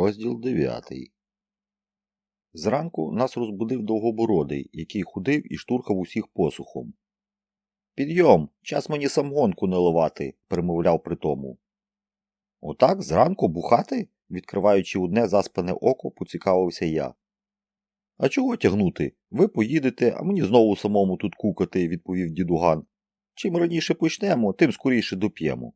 Розділ 9 Зранку нас розбудив довгобородий, який худив і штурхав усіх посухом. Підйом, час мені самгонку наливати, примовляв при тому. Отак зранку бухати? відкриваючи одне заспане око, поцікавився я. А чого тягнути? Ви поїдете, а мені знову самому тут кукати, відповів дідуган. Чим раніше почнемо, тим скоріше доп'ємо.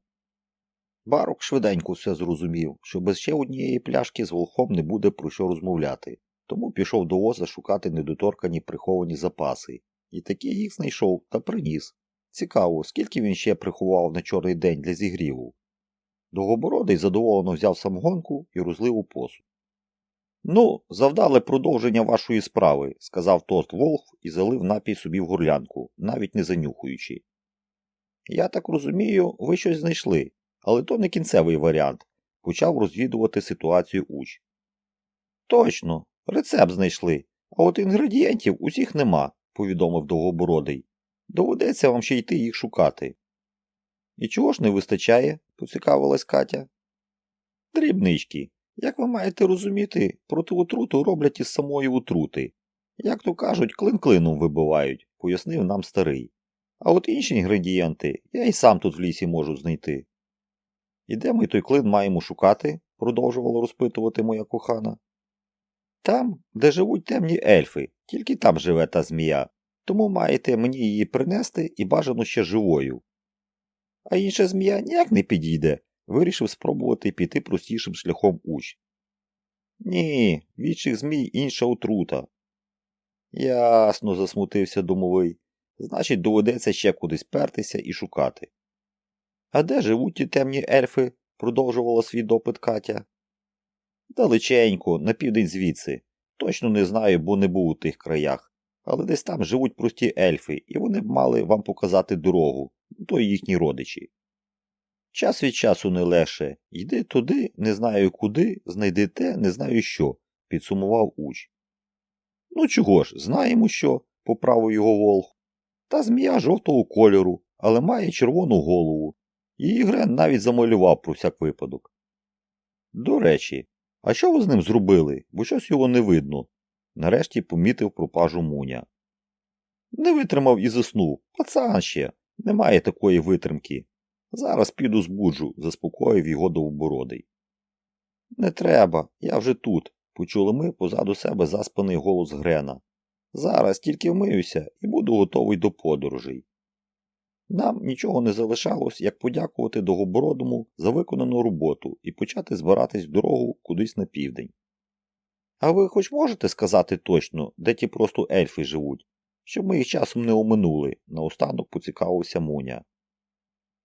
Барок швиденько все зрозумів, що без ще однієї пляшки з волхом не буде про що розмовляти, тому пішов до воза шукати недоторкані приховані запаси, і таки їх знайшов та приніс. Цікаво, скільки він ще приховав на чорний день для зігріву. Довгобородий задоволено взяв самогонку і розлив у посуд. Ну, завдали продовження вашої справи, сказав тост Волх і залив напій собі в горлянку, навіть не занюхуючи. Я так розумію, ви щось знайшли, але то не кінцевий варіант, почав розвідувати ситуацію уч. Точно, рецепт знайшли, а от інгредієнтів усіх нема, повідомив довгобородий. Доведеться вам ще йти їх шукати. І чого ж не вистачає? поцікавилась Катя. Дрібнички. Як ви маєте розуміти, проти отруту роблять із самої отрути. Як то кажуть, клин клином вибивають, пояснив нам старий. А от інші інгредієнти я і сам тут в лісі можу знайти. І де ми той клин маємо шукати? продовжувала розпитувати моя кохана. Там, де живуть темні ельфи, тільки там живе та змія, тому маєте мені її принести і бажано ще живою. А інша змія ніяк не підійде, вирішив спробувати піти простішим шляхом уч. Ні, від змій інша отрута. Ясно, засмутився домовий. Значить, доведеться ще кудись пертися і шукати. А де живуть ті темні ельфи? продовжувала свій допит Катя. Далеченько, на південь звідси. Точно не знаю, бо не був у тих краях. Але десь там живуть прості ельфи, і вони б мали вам показати дорогу, то й їхні родичі. Час від часу не легше. Йди туди, не знаю куди, знайди те, не знаю що, підсумував уч. Ну чого ж, знаємо що, поправив його волх. Та змія жовтого кольору, але має червону голову. Її Грен навіть замалював про всяк випадок. До речі, а що ви з ним зробили, бо щось його не видно? Нарешті помітив пропажу Муня. Не витримав і заснув. Пацан ще, немає такої витримки. Зараз піду збуджу, заспокоїв його довбородий. Не треба, я вже тут, почули ми позаду себе заспаний голос Грена. Зараз тільки вмиюся і буду готовий до подорожей. Нам нічого не залишалось, як подякувати Довгобородому за виконану роботу і почати збиратись в дорогу кудись на південь. А ви хоч можете сказати точно, де ті просто ельфи живуть, щоб ми їх часом не оминули, наостанок поцікавився Муня.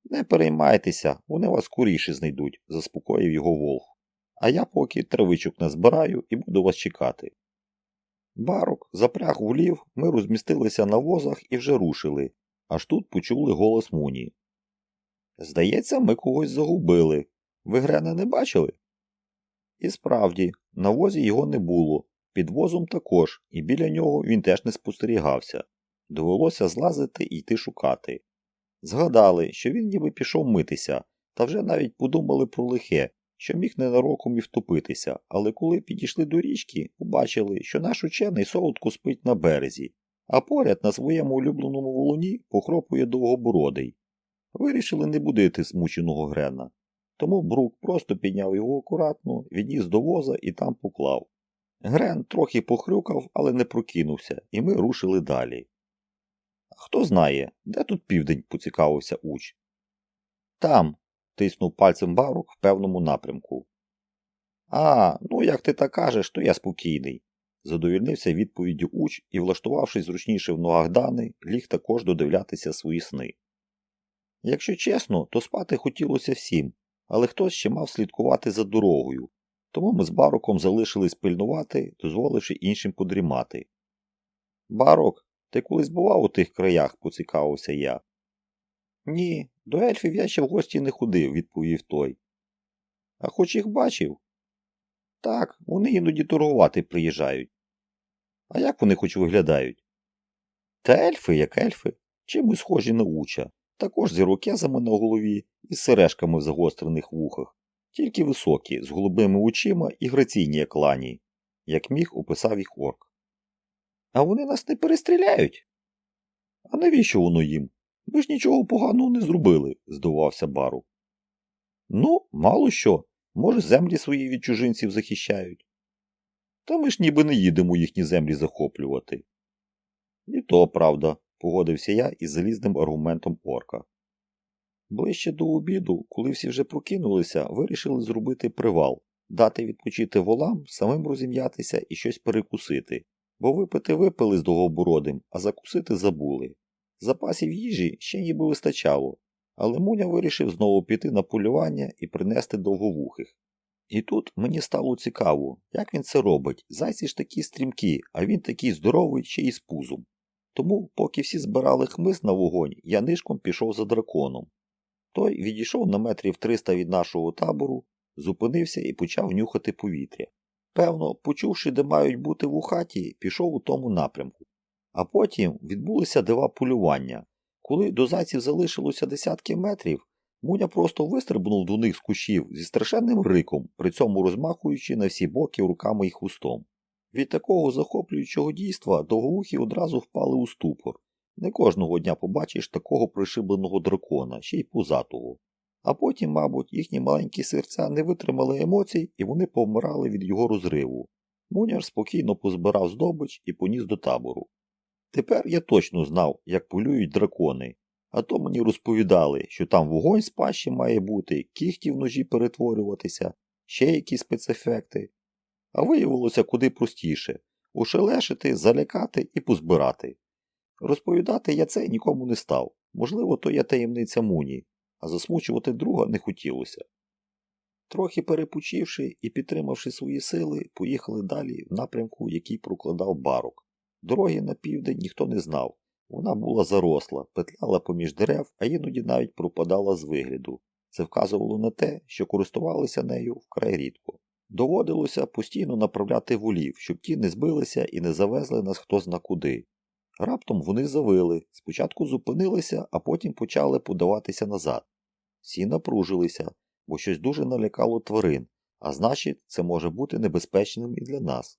Не переймайтеся, вони вас скоріше знайдуть, заспокоїв його Волх. А я поки травичок назбираю і буду вас чекати. Барок запряг волів, ми розмістилися на возах і вже рушили, аж тут почули голос Муні. Здається, ми когось загубили. Ви Грена не бачили? І справді, на возі його не було, під возом також, і біля нього він теж не спостерігався. Довелося злазити і йти шукати. Згадали, що він ніби пішов митися, та вже навіть подумали про лихе, що міг ненароком і втопитися, але коли підійшли до річки, побачили, що наш учений солодко спить на березі, а поряд на своєму улюбленому волоні похропує довгобородий. Вирішили не будити змученого Грена. Тому Брук просто підняв його акуратно, відніс до воза і там поклав. Грен трохи похрюкав, але не прокинувся, і ми рушили далі. Хто знає, де тут південь, поцікавився уч. Там, тиснув пальцем барук в певному напрямку. А, ну як ти так кажеш, то я спокійний, задовільнився відповіддю уч і, влаштувавшись зручніше в ногах Дани, ліг також додивлятися свої сни. Якщо чесно, то спати хотілося всім, але хтось ще мав слідкувати за дорогою, тому ми з бароком залишились пильнувати, дозволивши іншим подрімати. Барок, ти колись бував у тих краях, поцікавився я. Ні, до ельфів я ще в гості не ходив, відповів той. А хоч їх бачив? Так, вони іноді торгувати приїжджають. А як вони хоч виглядають? Та ельфи, як ельфи, чимось схожі на уча, також з ірокезами на голові і з сережками в загострених вухах, тільки високі, з голубими очима і граційні, як лані, як міг уписав їх орк. А вони нас не перестріляють. А навіщо воно їм? Ми ж нічого поганого не зробили, здивувався Бару. Ну, мало що, може, землі свої від чужинців захищають. Та ми ж ніби не їдемо їхні землі захоплювати. І то правда, погодився я із залізним аргументом орка. Ближче до обіду, коли всі вже прокинулися, вирішили зробити привал, дати відпочити волам, самим розім'ятися і щось перекусити, бо випити випили з довгобородим, а закусити забули. Запасів їжі ще ніби вистачало, але Муня вирішив знову піти на полювання і принести довговухих. І тут мені стало цікаво, як він це робить. Зайці ж такі стрімкі, а він такий здоровий ще й з пузом. Тому, поки всі збирали хмиз на вогонь, я нишком пішов за драконом. Той відійшов на метрів 300 від нашого табору, зупинився і почав нюхати повітря. Певно, почувши, де мають бути в хаті, пішов у тому напрямку. А потім відбулися дива полювання. Коли до зайців залишилося десятки метрів, Муня просто вистрибнув до них з кущів зі страшенним риком, при цьому розмахуючи на всі боки руками і хвостом. Від такого захоплюючого дійства довгоухі одразу впали у ступор. Не кожного дня побачиш такого пришибленого дракона, ще й пузатого. А потім, мабуть, їхні маленькі серця не витримали емоцій і вони повмирали від його розриву. Муняр спокійно позбирав здобич і поніс до табору. Тепер я точно знав, як полюють дракони, а то мені розповідали, що там вогонь з пащі має бути, кіхті в ножі перетворюватися, ще якісь спецефекти. А виявилося куди простіше ушелешити, залякати і позбирати. Розповідати я це нікому не став. Можливо, то є таємниця Муні, а засмучувати друга не хотілося. Трохи перепучивши і підтримавши свої сили, поїхали далі в напрямку, який прокладав барок. Дороги на південь ніхто не знав. Вона була заросла, петляла поміж дерев, а іноді навіть пропадала з вигляду. Це вказувало на те, що користувалися нею вкрай рідко. Доводилося постійно направляти волів, щоб ті не збилися і не завезли нас хто зна куди. Раптом вони завили, спочатку зупинилися, а потім почали подаватися назад. Всі напружилися, бо щось дуже налякало тварин, а значить, це може бути небезпечним і для нас.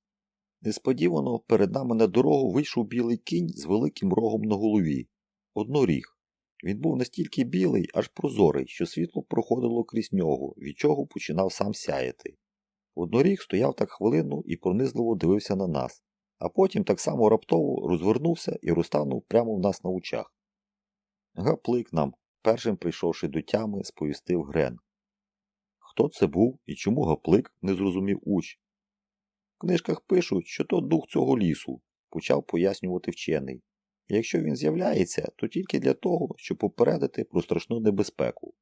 Несподівано перед нами на дорогу вийшов білий кінь з великим рогом на голові. Одноріг. Він був настільки білий, аж прозорий, що світло проходило крізь нього, від чого починав сам сяяти. Одноріг стояв так хвилину і пронизливо дивився на нас, а потім так само раптово розвернувся і розтанув прямо в нас на очах. Гаплик нам, першим прийшовши до тями, сповістив Грен. Хто це був і чому гаплик, не зрозумів уч. Книжках пишуть, що то дух цього лісу, почав пояснювати вчений. Якщо він з'являється, то тільки для того, щоб попередити про страшну небезпеку.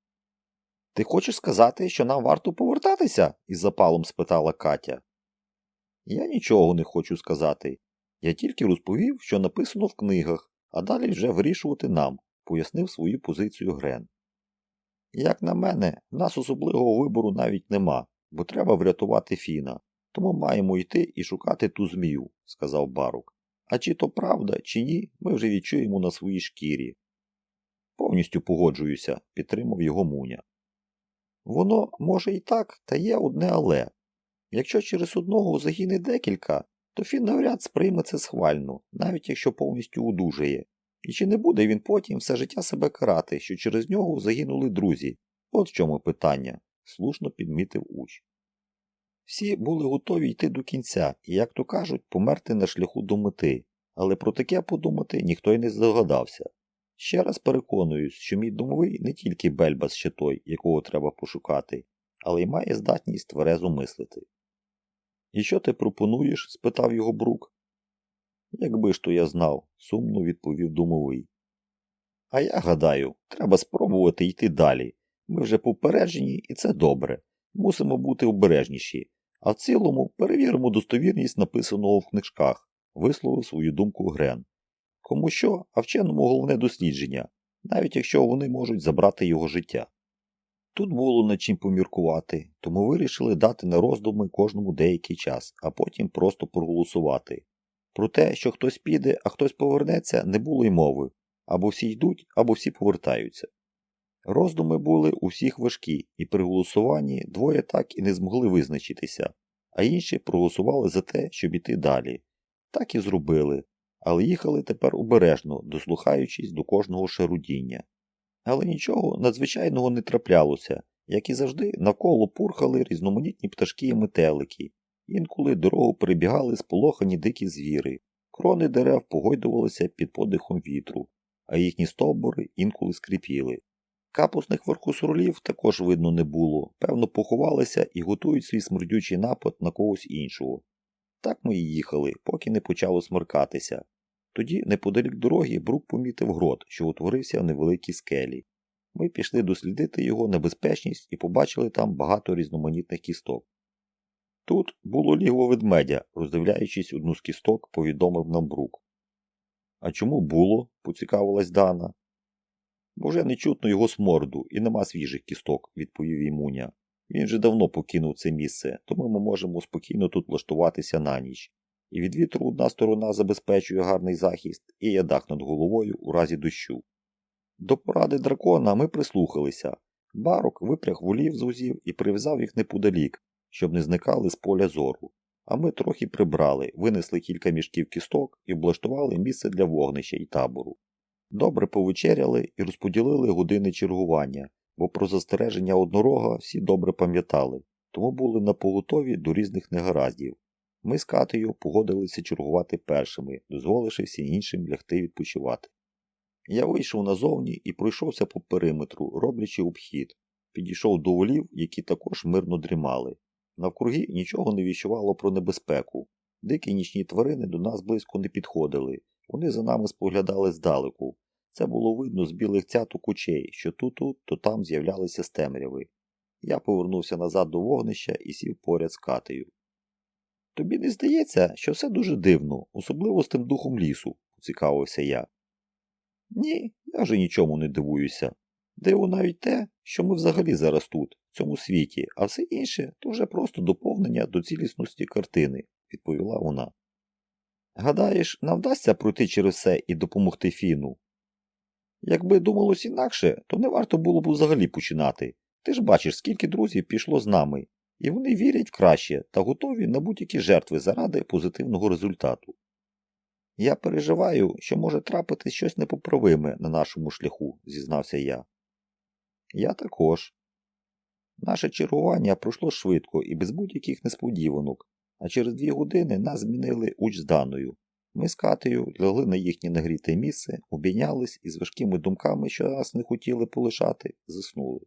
Ти хочеш сказати, що нам варто повертатися? із запалом спитала Катя. Я нічого не хочу сказати. Я тільки розповів, що написано в книгах, а далі вже вирішувати нам, пояснив свою позицію Грен. Як на мене, в нас особливого вибору навіть нема, бо треба врятувати Фіна. Тому маємо йти і шукати ту змію, сказав Барук. А чи то правда, чи ні, ми вже відчуємо на своїй шкірі. Повністю погоджуюся, підтримав його Муня. Воно, може, і так, та є одне але. Якщо через одного загине декілька, то Фін навряд сприйме це схвально, навіть якщо повністю удужає. І чи не буде він потім все життя себе карати, що через нього загинули друзі? От в чому питання, слушно підмітив уч. Всі були готові йти до кінця і, як то кажуть, померти на шляху до мети, але про таке подумати ніхто й не здогадався. Ще раз переконуюсь, що мій домовий не тільки бельбас ще той, якого треба пошукати, але й має здатність тверезо мислити. І що ти пропонуєш? спитав його Брук. Якби ж то я знав, сумно відповів домовий. А я гадаю, треба спробувати йти далі. Ми вже попереджені, і це добре. Мусимо бути обережніші, а в цілому перевіримо достовірність написаного в книжках, висловив свою думку Грен. Кому що, а вченому головне дослідження, навіть якщо вони можуть забрати його життя. Тут було над чим поміркувати, тому вирішили дати на роздуми кожному деякий час, а потім просто проголосувати. Про те, що хтось піде, а хтось повернеться, не було й мови або всі йдуть, або всі повертаються. Роздуми були у всіх важкі, і при голосуванні двоє так і не змогли визначитися, а інші проголосували за те, щоб іти далі. Так і зробили, але їхали тепер обережно, дослухаючись до кожного шарудіння. Але нічого надзвичайного не траплялося, як і завжди, навколо пурхали різноманітні пташки і метелики, інколи дорогу перебігали сполохані дикі звіри, крони дерев погойдувалися під подихом вітру, а їхні стовбури інколи скрипіли. Капусних верхосрулів також видно не було, певно, поховалися і готують свій смердючий напад на когось іншого. Так ми і їхали, поки не почало смеркатися. Тоді, неподалік дороги, Брук помітив грот, що утворився в невеликій скелі. Ми пішли дослідити його небезпечність і побачили там багато різноманітних кісток. Тут було лігво ведмедя, роздивляючись одну з кісток, повідомив нам Брук. А чому було? поцікавилась Дана. Бо вже не чутно його сморду і нема свіжих кісток, відповів Імуня. Він же давно покинув це місце, тому ми можемо спокійно тут влаштуватися на ніч. І від вітру одна сторона забезпечує гарний захист, і є дах над головою у разі дощу. До поради дракона ми прислухалися. Барок випряг волів з узів і прив'язав їх неподалік, щоб не зникали з поля зору. А ми трохи прибрали, винесли кілька мішків кісток і облаштували місце для вогнища і табору. Добре повечеряли і розподілили години чергування, бо про застереження однорога всі добре пам'ятали, тому були напоготові до різних негараздів. Ми з Катею погодилися чергувати першими, дозволивши всім іншим лягти відпочивати. Я вийшов назовні і пройшовся по периметру, роблячи обхід. Підійшов до волів, які також мирно дрімали. Навкруги нічого не віщувало про небезпеку. Дикі нічні тварини до нас близько не підходили, вони за нами споглядали здалеку. Це було видно з білих цяток очей, що тут-тут, то там з'являлися з темряви. Я повернувся назад до вогнища і сів поряд з Катею. Тобі не здається, що все дуже дивно, особливо з тим духом лісу, поцікавився я. Ні, я вже нічому не дивуюся. Диво навіть те, що ми взагалі зараз тут, в цьому світі, а все інше то вже просто доповнення до цілісності картини, відповіла вона. Гадаєш, нам вдасться пройти через все і допомогти Фіну? Якби думалось інакше, то не варто було б взагалі починати. Ти ж бачиш, скільки друзів пішло з нами, і вони вірять краще та готові на будь-які жертви заради позитивного результату. Я переживаю, що може трапити щось непоправиме на нашому шляху, зізнався я. Я також. Наше чергування пройшло швидко і без будь-яких несподіванок, а через дві години нас змінили уч. Ми з Катею лягли на їхнє нагріте місце, обійнялись і з важкими думками, що нас не хотіли полишати, заснули.